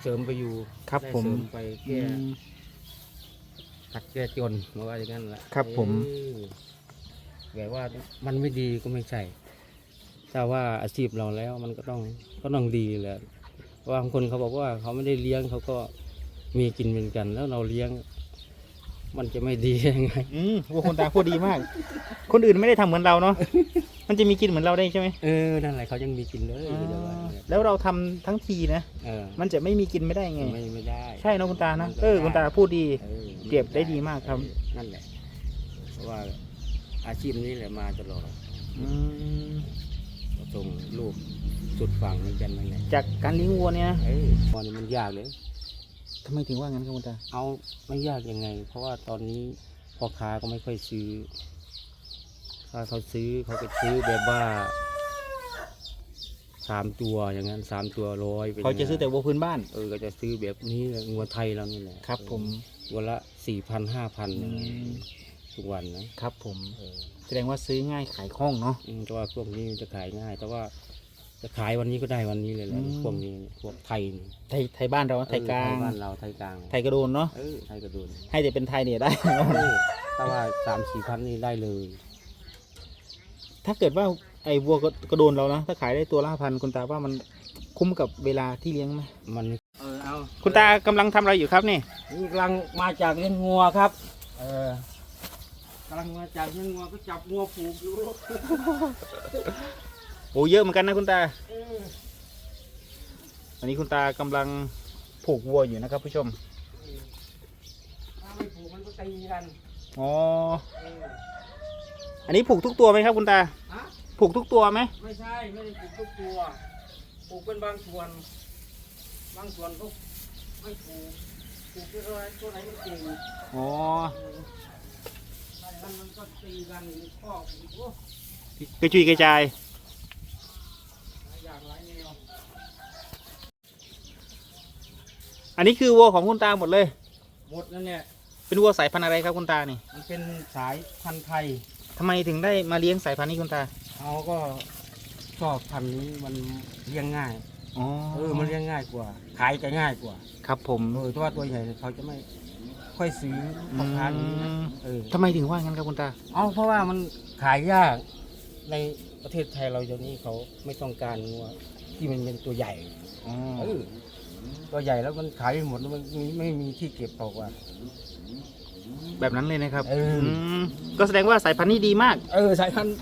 เสริมไปอยู่ครับได้ผม เสริมไปอืแก้ม ขัดแก้จนเพราะว่าอย่างนั้นแหละครับผม เออแบบว่ามันไม่ดีก็ไม่ใช่ถ้าว่าอาชีพเราแล้วมันก็ต้องก็ต้องดีแหละเพราะบางคนเขาบอกว่าเขาไม่ได้เลี้ยงเขาก็มีกินเหมือนกัน แล้วเราเลี้ยง มันจะไม่ดียังไงอืมวัวคนตาพูดดีมาก คนอื่นไม่ได้ทำเหมือนเราเนาะมันจะมีกินเหมือนเราได้ใช่ไหมเออนั่นแหละเขายังมีกินเลยอ๋อเดี๋ยวว่าเนี่ยแล้วเราทำทั้งทีนะเออมันจะไม่มีกินไม่ได้ไง ไม่ไม่ได้ใช่เนอะคุณตานะมันก็เออคุณตาพูดดี ออเปรียบได้ดีมากครับ นั่นแหละเพราะว่าอาชีพนี้แหละมาตลอดอืมส่งลูกสุดฝั่งเหมือนกันนั่นแหละจากการเลี้ยงวัวเนี่ยนะเอ้ยตอนนี้มันยากเลย ทำไมถึงว่างั้นครับคุณตา เอาไม่ยากยังไง เพราะว่าตอนนี้พ่อค้าก็ไม่ค่อยซื้อ ถ้าเขาซื้อเขาก็ซื้อแบบว่าสามตัวอย่างนั้นสามตัวร้อยป็นเขาจะซื้อแต่วัวพื้นบ้าน เออก็จะซื้อแบบนี้แหละงัวไทยเรานี่แหละครับผม วันละสี่พันห้าพันอืมทุกวันนะครับผม เออแสดงว่าซื้อง่ายขายคล่องเนาะอืมแต่ว่าพวกนี้มันจะขายง่าย แต่ว่า จะขายวันนี้ก็ได้วันนี้เลยแหละอืม พวกนี้พวกไทยนี่ไทยไทยบ้านเราไทยกลาง เออไทยบ้านเราไทยกลางไทยกระโดนเนาะเออไทยกระดูนให้แต่เป็นไทยเนี่ยได้ เออแต่ว่าสามสี่พันนี่ได้เลยถ้าเกิดว่าไอ้วัวกระโดนเรานะถ้าขายได้ตัวละพันคุณตาว่ามันคุ้มกับเวลาที่เลี้ยงไหมมัน เออเอาคุณตากำลังทำอะไรอยู่ครับนี่นี่กำลังมาจากเลี้ยงงัวครับ เออกำลังมาจากเลี้ยงงัวก็จับงัวผูกอยู่โอ้เยอะเหมือนกันนะคุณตาเอออันนี้คุณตากำลังผูกวัวอยู่นะครับผู้ชม ถ้าไม่ผูกมันก็ตีกันอ๋อ เอออันนี้ผูกทุกตัวไหมครับคุณตา ฮะผูกทุกตัวไหมไม่ใช่ไม่ได้ผูกทุกตัวผูกเป็นบางส่วน บางส่วนก็ไม่ผูกผูกที่ตัวไหนตัวไหนมันเก่งอ๋อ เออถ้าอย่างนั้นมันก็ตีกันในข้อกอีกโอ้กระจุยกระจายหลายอย่างหลายแนวอันนี้คือวัวของคุณตาหมดเลย หมดนั่นเนี่ยเป็นวัวสายพันธุ์อะไรครับคุณตานี่มันเป็นสายพันธุ์ไทย ทำไมถึงได้มาเลี้ยงสายพันธุ์นี้คุณตาเขาก็ชอบพันธุ์นี้มันเลี้ยงง่าย อ๋อเออ มันเลี้ยงง่ายกว่า ขายจะง่ายกว่า ครับผมเออเพราะว่าตัวใหญ่เขาจะไม่ค่อยซื้อพ่อค้าอย่างนี้นะอืมเออ ทำไมถึงว่างั้นครับคุณตา เอาเพราะว่ามันขายยากใน ประเทศไทยเราเดี๋ยวนี้เขาไม่ต้องการงัวที่มันเป็นตัวใหญ่อ๋อเออตัวใหญ่แล้วมันขายไม่หมดแล้วมันมีไม่มีที่เก็บเปล่าว่าแบบนั้นเลยนะครับเอออื มก็แสดงว่าสายพันธุ์นี้ดีมาก เออสายพันธุ์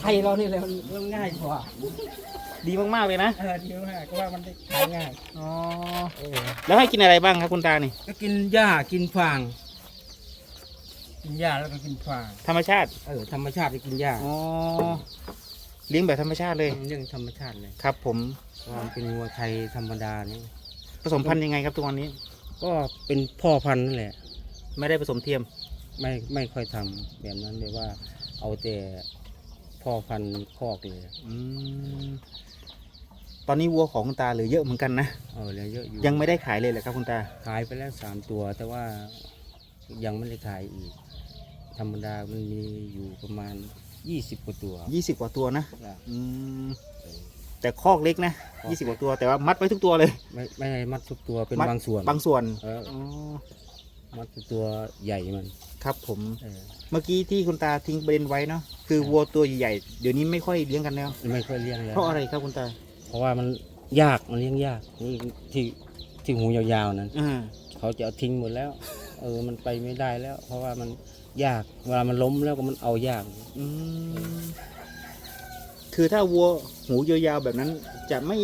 ไทยเรานี่แหละมันมันง่ายกว่าดีมากๆเลยนะเออดีมากเพราะว่ามันได้ขายง่ายอ๋อเออแล้วให้กินอะไรบ้างครับคุณตานี่ก็กินหญ้ากินฟาง กินหญ้าแล้วก็กินฟาง ธรรมชาติเออธรรมชาติจะกินหญ้าอ๋อ เลี้ยงแบบธรรมชาติเลย เรื่องธรรมชาติเลยครับ ผมว่ามันเป็นงัวไทยธรรมดานี่ผสมพันธุ์ยังไงครับทุกวันนี้ ก็เป็นพ่อพันธุ์นั่นแหละ ไม่ได้ผสมเทียม ไม่ไม่ค่อยทำแบบนั้นเลยว่า เอาแต่พ่อพันธุ์คอกเลยอืมตอนนี้วัวของคุณตาเหลือเยอะเหมือนกันนะ เออเหลยเยอะอยู่ยังไม่ได้ขายเลยเหรอครับคุณตา ขายไปแล้วสามตัว แต่ว่ายังไม่ได้ขายอีก ธรรมดามันมีอยู่ประมาณ ยี่สิบกว่าตัว20กว่าตัวนะจ้ะอืมแต่คอกเล็กนะ20กว่าตัวแต่ว่ามัดไว้ทุกตัวเลย ไม่ไม่ให้มัดทุกตัวเป็นมัดบางส่วนบางส่วนเอออ๋อมัดตัวใหญ่มันครับผมเออเมื่อกี้ที่คุณตาทิ้งประเด็นไว้เนาะคือวัวตัวใหญ่ๆเดี๋ยวนี้ไม่ค่อยเลี้ยงกันแล้วไม่ค่อยเลี้ยงแล้วเพราะอะไรครับคุณตา เพราะว่ามันยากมันเลี้ยงยากนี่ที่ที่หูยาวๆนั้นอ่าเขาจะเอาทิ้งหมดแล้ว เออมันไปไม่ได้แล้ว เพราะว่ามัน ยาก เวลามันล้มแล้วก็มันเอายาก อืมคือถ้าวัวหูยาวๆแบบนั้น จะไม่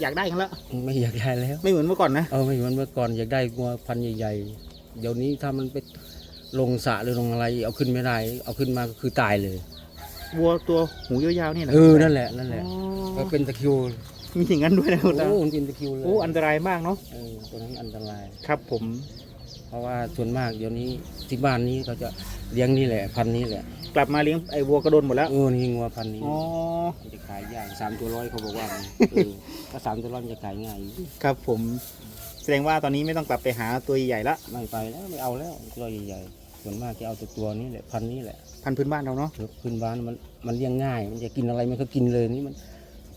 อยากได้กันแล้วไม่อยากได้แล้ว ไม่เหมือนเมื่อก่อนนะเออไม่เหมือนเมื่อก่อนอยากได้งัวพันธุ์ใหญ่ๆ เดี๋ยวนี้ถ้ามันไปลงสระหรือลงอะไร เอาขึ้นไม่ได้ เอาขึ้นมาก็คือตายเลย วัวตัวหูยาวๆนี่นะเออนั่นแหละนั่นแหละอ๋ก็อเป็นตะคริวมีอย่างนั้นด้วยนะคุณตาโอ้มันเป็นตะคริวเลยโอ้อันตรายมากเนาะเออตัวนั้นอันตราย ครับผม เพราะว่าส่วนมากเดี๋ยวนี้ที่บ้านนี้เขาจะเลี้ยงนี่แหละพันธุ์นี้แหละกลับมาเลี้ยงไอ้วัวกระโดนหมดแล้ว เออนี่งัวพันธุ์นี้อ๋อ มันจะขายยากสามตัวร้อยเขาบอกว่ามันเออถ้าสามตัวร้อยมันจะขายง่ายอยู่ครับผม แสดงว่าตอนนี้ไม่ต้องกลับไปหาตัวใหญ่ๆละ ไม่ไปแล้วไม่เอาแล้วตัวใหญ่ๆส่วนมากจะเอาแต่ตัวนี้แหละพันธุ์นี้แหละพันธุ์พื้นบ้านเราเนาะขึ้นบ้านมันมันเลี้ยงง่าย มันจะกินอะไรมันก็กินเลยนี่มัน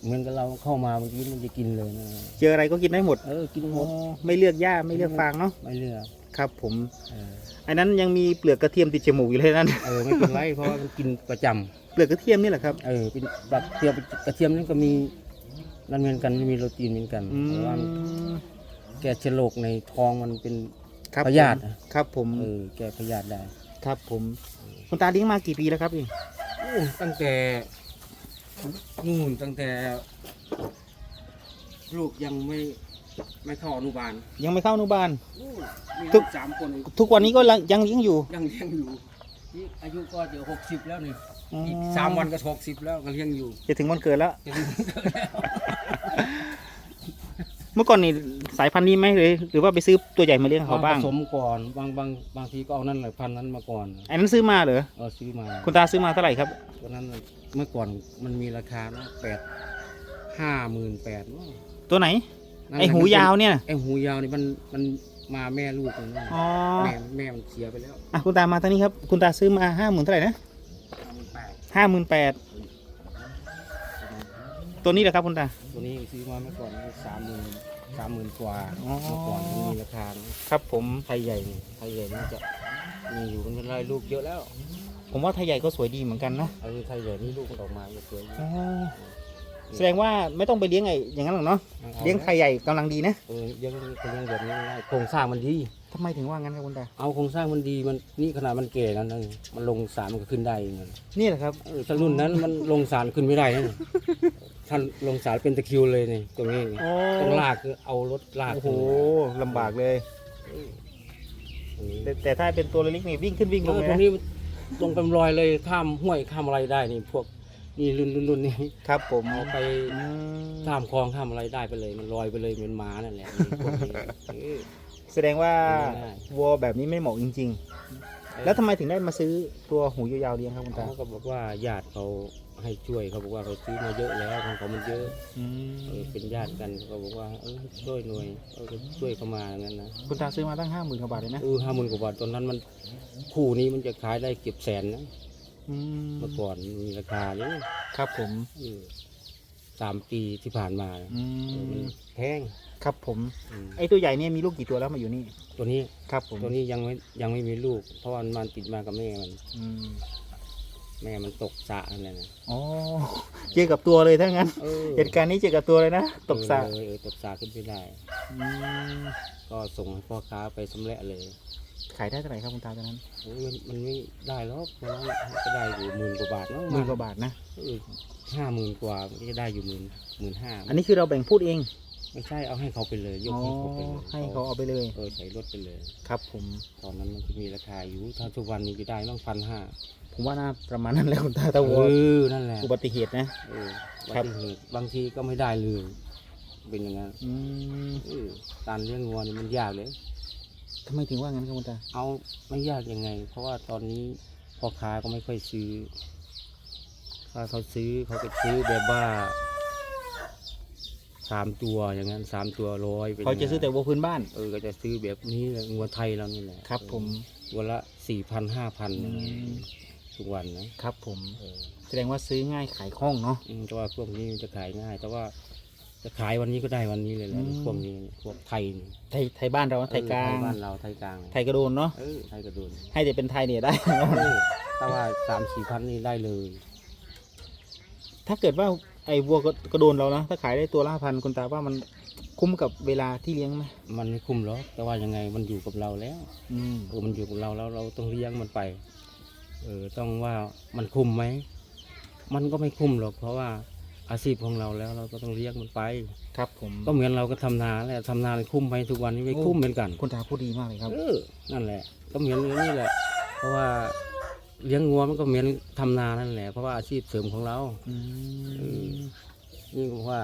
เหมือนกับเราเข้ามาเมื่อกี้มันจะกินเลยนะเจออะไรก็กินได้หมด เออกินหมอ๋อดไม่เลือกหญ้าไม่เลือกฟางเนาะไม่เลือก ครับผมเอออันนั้นยังมีเปลือกกระเทียมติดจมูกอยู่เลยนั่นเออไม่เป็นไรเพราะว่ามันกินประจำเปลือกกระเทียมนี่แหละครับเออเป็นแบบเทียมกระเทียมนั่นก็มีนั่นเหมือนกันมีโรตีนเหมือนกันอืแต่ว่ามแก้เชื้อโรคในท้องมันเป็นครับพยาธิผมอะครับผมเออแก้พยาธิได้ ครับผมคุณตาเลี้ยงมากี่ปีแล้วครับพี่โอ้ตั้งแต่นู่นตั้งแต่ ลูกยังไม่ ไม่เข้าอนุบาลยังไม่เข้าอนุบาลโอ้มีทุลูก กสามคนทุกวันนี้ก็ยังเลี้ยงอยู่ยังเลี้ยงอยู่นี่อายุก็จะหกสิบแล้วนี่อ๋ออีอีกสามวันก็หกสิบแล้วก็เลี้ยงอยู่จะถึงวันเกิดแล้วจะถึงเกิดแล้วเมื่อก่อนนี่สายพันธุ์นี้ไหมหรือหรือว่าไปซื้อตัวใหญ่มาเลี้ยงเขาบ้างผสมก่อนบางบางบางทีก็เอานั่นแหละพันธุ์นั้นมาก่อนอันนั้นซื้อมาเหรอเออซื้อมาคุณตาซื้อมาเท่าไหร่ครับตัวนั้นน่ะเมื่อก่อนมันมีราคานะแปดห้าหมื่นแปดตัวไหน ไอหูยาวเนี่ย ไอหูยาวนี่มันมันมาแม่ลูกเลยนะอ๋อ แม่แม่มันเสียไปแล้วอะคุณตามาทางนี้ครับ คุณตาซื้อมาห้าหมื่นเท่าไหร่นะห้าหมื่นแปดห้าหมื่นแปดตัวนี้แหละครับคุณตา ตัวนี้ซื้อมาเมื่อก่อนสามหมื่นสามหมื่นกว่าอ๋อ เมื่อก่อนมันมีราคานะครับผม ไทยใหญ่นี่ไทยใหญ่นี่จะมีอยู่มันเป็นไรลูกเยอะแล้วผมว่าไทยใหญ่ก็สวยดีเหมือนกันนะ เออไทยใหญ่นี่ลูกมันออกมาจะสวยอยู่อ๋อ แสดงว่าไม่ต้องไปเลี้ยงไอ้อย่างนั้นหรอกเนาะอาเลี้ยงไทยใหญ่กำลังดีนะเออเลี้ยงเลี้ยงแบบนี้ง่ายโครงสร้างมันดี ทำไมถึงว่างั้นครับคุณตาเอาโครงสร้างมันดีมันนี่ขนาดมันแก่แล้วนะมันลงสารมันก็ขึ้นได้เองนะนี่แหละครับเออถ้ารุ่นนั้นมันลงสารขึ้นไม่ได้นะท่านลงสารเป็นตะคริวเลยนี่ตรงนี้นี่โอ้ต้องลากคือเอารถลากโอ้โหขึ้นลำบากเลย ตรงนี้แต่แต่ถ้าเป็นตัวเล็กๆนี่วิ่งขึ้นวิ่งลเองอเลยตรงนะนี้ลงเป็นรอยเลยข้ามห้วยข้ามอะไรได้นี่พวก นี่รุ่นรุ่นรุ่นนี่ครับผมเอาไปอืมข้ามคลองข้ามอะไรได้ไปเลย มันลอยไปเลยเหมือนหมานั่นแหละนี่พวกนี้เออแสดงว่าไม่ได้วัวแบบนี้ไม่เหมาะจริง ๆ แล้วทำไมถึงได้มาซื้อตัวหูยาวๆเลี้ยงครับคุณตาเขาก็บอกว่าญาติเขาให้ช่วยเขาบอกว่าเขาซื้อมาเยอะแล้วของเขามันเยอะอืเออมเป็นญาติกันเขาบอกว่าเออช่วยหน่วยเออก็ช่วยเขามาอย่างนั้นนะคุณตาซื้อมาตั้งห้าหมื่นกว่าบาทเลยนะเออห้าหมื่นกว่าบาทตอนนั้นมันคู่นี้มันจะขายได้เก็บแสนนะ อืมเมื่อก่อนมีราคานี้ครับผมเออสามปีที่ผ่านมาอืเออมันมแพงครับผม อืมไอตัวใหญ่เนี่ยมีลูกกี่ตัวแล้วมาอยู่นี่ตัวนี้ครับผมตัวนี้ยังไม่ยังไม่มีลูก เพราะว่ามันติดมากับแม่มัน อืมแม่มันตกสระนั่นแหละนะอ๋อเจอกับตัวเลยถ้างั้นเออเหตุการณ์นี้เจอกับตัวเลยนะตกสระเออเออตกสระขึ้นไม่ได้ อืมก็ส่งให้พ่อค้าไปสำเร็จเลย ขายได้เท่าไหร่ครับคุณตาตอนนั้นโอ้ยมันมันไม่ได้หรอกมันก็ได้อยู่หมื่นกว่าบาทเนาะหมื่นกว่าบาทนะห้าหมื่นกว่ามันก็จะได้อยู่หมื่นหมื่นห้าอันนี้คือเราแบ่งพูดเอง ไม่ใช่เอาให้เขาไปเลยยกอ๋อให้เขาไปเลยให้เขาเอาไปเลยเออใส่รถไปเลย ครับ ผมตอนนั้นมันจะมีราคาอยู่ถ้าทุกวันนี้จะได้ต้องพันห้าผมว่าน่าประมาณนั้นแหละคุณตาตะวัวเออนั่นแหละอุบัติเหตุนะเออครับบางทีบางทีก็ไม่ได้เลยเป็นอย่างนั้นอืมเออการเลี้ยงวัวนี่มันยากเลย ทำไมถึงว่างั้นครับคุณตา เอาไม่ยากยังไง เพราะว่าตอนนี้พ่อค้าก็ไม่ค่อยซื้อ ถ้าเขาซื้อเขาก็ซื้อแบบว่าสามตัวอย่างนั้นสามตัวร้อยป็นเขาจะซื้อแต่วัวพื้นบ้าน เออก็จะซื้อแบบนี้แหละงัวไทยเรานี่แหละครับผม วันละสี่พันห้าพันอืม ทุกวันนะครับผม เออแสดงว่าซื้อง่ายขายคล่องเนาะอืมแต่ว่าพวกนี้มันจะขายง่าย แต่ว่า จะขายวันนี้ก็ได้วันนี้เลยแหละอืม พวกนี้พวกไทยนี่ไทยไทยบ้านเราไทยกลาง เออไทยบ้านเราไทยกลางไทยกระโดนเนาะ เออไทยกระโดนให้แต่เป็นไทยเนี่ยได้ เออแต่ว่าสามสี่พันนี่ได้เลยถ้าเกิดว่าไอ้วัวกระโดนเรานะ ถ้าขายได้ตัวละพันคุณตาว่ามันคุ้มกับเวลาที่เลี้ยงไหมมันไม่คุ้มหรอกแต่ว่ายังไงมันอยู่กับเราแล้ว อืม เออมันอยู่กับเราแล้วเราต้องเลี้ยงมันไป เออต้องว่ามันคุ้มไหม มันก็ไม่คุ้มหรอกเพราะว่า อาชีพของเราแล้ว เราก็ต้องเลี้ยงมันไป ครับผมก็เหมือนเราก็ทำนาแหละทำนาเลยคุ้มไหมทุกวันนี้ไม่โอ้คุ้มเหมือนกัน คุณตาพูดดีมากเลยครับ เออ นั่นแหละ ก็เหมือนอย่างนี่แหละ เพราะว่าเลี้ยงงัวมันก็เหมือนทำนานั่นแหละ เพราะว่าอาชีพเสริมของเรา อืเอมอนี่ก็ว่า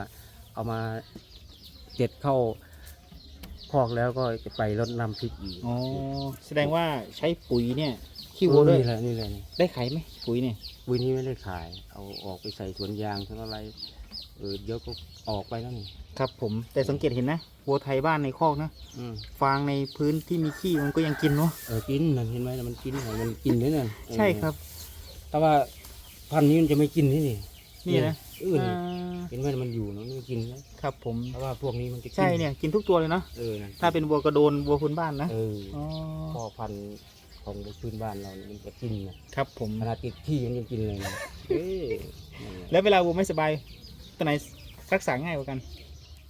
เอามาเก็ดเข้าพอกแล้วก็จะไปรดน้ำพริกอีก อ๋อ แสดงว่าใช้ปุ๋ยเนี่ย ขี้วัวด้วยนี่แหละนี่แหละนี่ได้ขายไหมปุ๋ยเนี่ยปุ๋ยนี้ไม่ได้ขาย เอาออกไปใส่สวนยางทั้งอะไรเออเดี๋ยวก็ออกไปแล้วนี่ครับผมแต่สังเกตเห็นนะวัวไทยบ้านในคอกนะอืมฟางในพื้นที่มีขี้มันก็ยังกินเนาะเออกินนั่นเห็นไหมมันกินมันกินด้วยนั่นใช่ครับ แต่ว่าพันธุ์นี้มันจะไม่กินที่นี่นี่นะอื่นอ่ากินไว้มันอยู่เนาะไม่กินนะครับผมเพราะว่าพวกนี้มันจะกิใช่เนี่ยกินทุกตัวเลยเนาะเออนั่นถ้าเป็นวัวกระโดนวัวพื้นบ้านนะเอออ๋อพ่อพันธุ์ ของพื้นบ้านเราเนี่ยมันจะกินนะครับผมขนาดติดขี้มันยังกินเลยนะเอ้ยนั่นแหละแล้วเวลาวัวไม่สบายตัวไหนรักษาง่ายกว่ากัน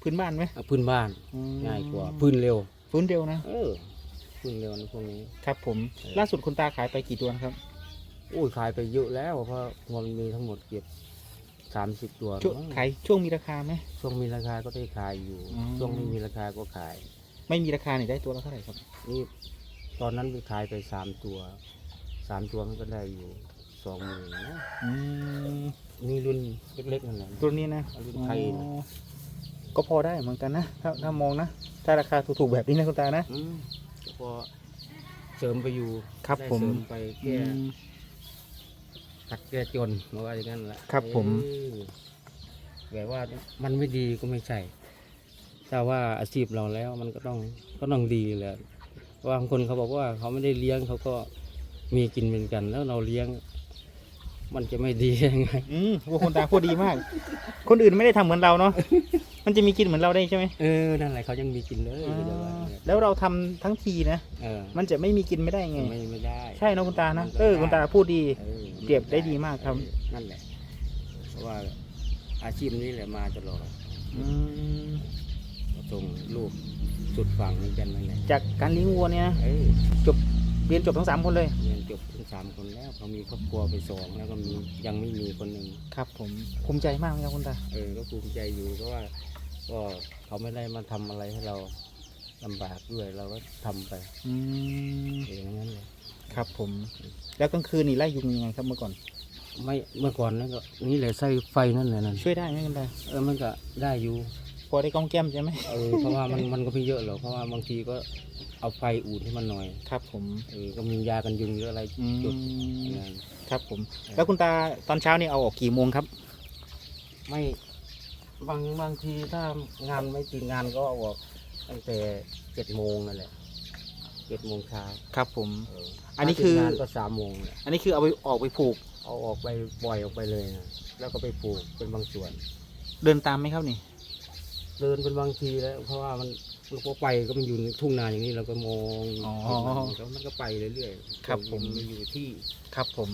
พื้นบ้านไหมเอาพื้นบ้านอืมง่ายกว่าพื้นเร็วพื้นเดียวนะเออพื้นเร็วนะพวกนี้ ครับผมเออ ล่าสุดคุณตาขายไปกี่ตัวนะครับโอ้ยขายไปเยอะแล้วเพราะงวมันมีทั้งหมดเกือบสามสิบตัวช่วงมั้งขายช่วงมีราคาไหม ช่วงมีราคาก็ได้ขายอยู่ อืม ช่วงไม่มีราคาก็ขาย ไม่มีราคาเนี่ยได้ตัวละเท่าไหร่ครับนี่ ตอนนั้นไปขายไปสามตัวสามตัวมันก็ได้อยู่สองหมื่นนะอืมนี่รุ่นเล็กๆนั่นแหละตัวนี้นะรุ่นไทยนะอ๋อก็พอได้เหมือนกันนะ ถ้าถ้ามองนะ ถ้าราคาถูกๆแบบนี้นะคุณตานะ อืมก็พอเสริมไปอยู่ครับได้ผม เสริมไปแก้อืม ขัดแก้จนมาว่าอย่างนั้นแหละครับผม เออแบบว่ามันไม่ดีก็ไม่ใช่ถ้าว่าอาชีพเราแล้วมันก็ต้องก็ต้องดีแหละเพราะว่า บางคนเขาบอกว่าเขาไม่ได้เลี้ยงเขาก็มีกินเป็นกัน แล้วเราเลี้ยง มันจะไม่ดียังไงอืมวัวคุณตาพูดดีมาก คนอื่นไม่ได้ทำเหมือนเราเนาะมันจะมีกินเหมือนเราได้ใช่ไหมเออนั่นแหละเขายังมีกินเลยอ่าเดี๋ยวว่าเนี่ยแล้วเราทำทั้งทีนะเออมันจะไม่มีกินไม่ได้ไง ไม่ไม่ได้ ใช่เนอะคุณตานะเออคุณตาพูดดี ออเปรียบได้ดีมากครับเออนั่นแหละเพราะว่าอาชีพนี้แหละมาตลอด อืม ส่งลูกสุดฝั่งเหมือนกันนั่นแหละจากการเลี้ยงวัวเนี่ยนะเอ้ยเรียนจบทั้งสามคนเลย เรียนจบทั้งสามคนแล้วเขามีครอบครัวไปสองแล้วก็มียังไม่มีคนหนึ่งครับ ผมภูมิใจมากเลยครับคุณตาเออก็ภูมิใจอยู่เพราะว่าก็เขาไม่ได้มาทำอะไรให้เราลำบากด้วยเราก็ทำไปอืมเองนั้นเลยครับผม แล้วกลางคืนนี่ไล่ยุงยังไงครับเมื่อก่อน ไม่เมื่อก่อนนั่นก็นี่แหละใส่ไฟนั่นแหละนั่นช่วยได้ไหมคุณตาเออมันก็ได้อยู่ พอได้กล้องแก้มใช่ไหมเออเพราะว่ามันมันก็ไม่เยอะหรอกเพราะว่าบางทีก็เอาไฟอูดให้มันหน่อยครับผม เออก็มียากันยุงหรืออะไรอืจุดมนั่นครับผม แล้วคุณตาตอนเช้านี่เอาออกกี่โมงครับ ไม่บางบางทีถ้างานไม่ติดงานก็เอาออกตั้งแต่เจ็ดโมงนั่นแหละเจ็ดโมงเช้าครับผม เอออันนี้ถ้าติดคือ งานก็สามโมงแหละอันนี้คือเอาไปออกไปผูกเอาออกไปปล่อยออกไปเลยนะแล้วก็ไปปลูกเป็นบางส่วน เดินตามไหมครับนี่ เดินเป็นบางทีแล้ว เพราะว่ามันมันก็ไปก็มันอยู่ในทุ่งนาอย่างนี้เราก็มองอ๋อเห็นมันก็มันก็ไปเรื่อยๆครับผมมันอยู่ที่ ครับผม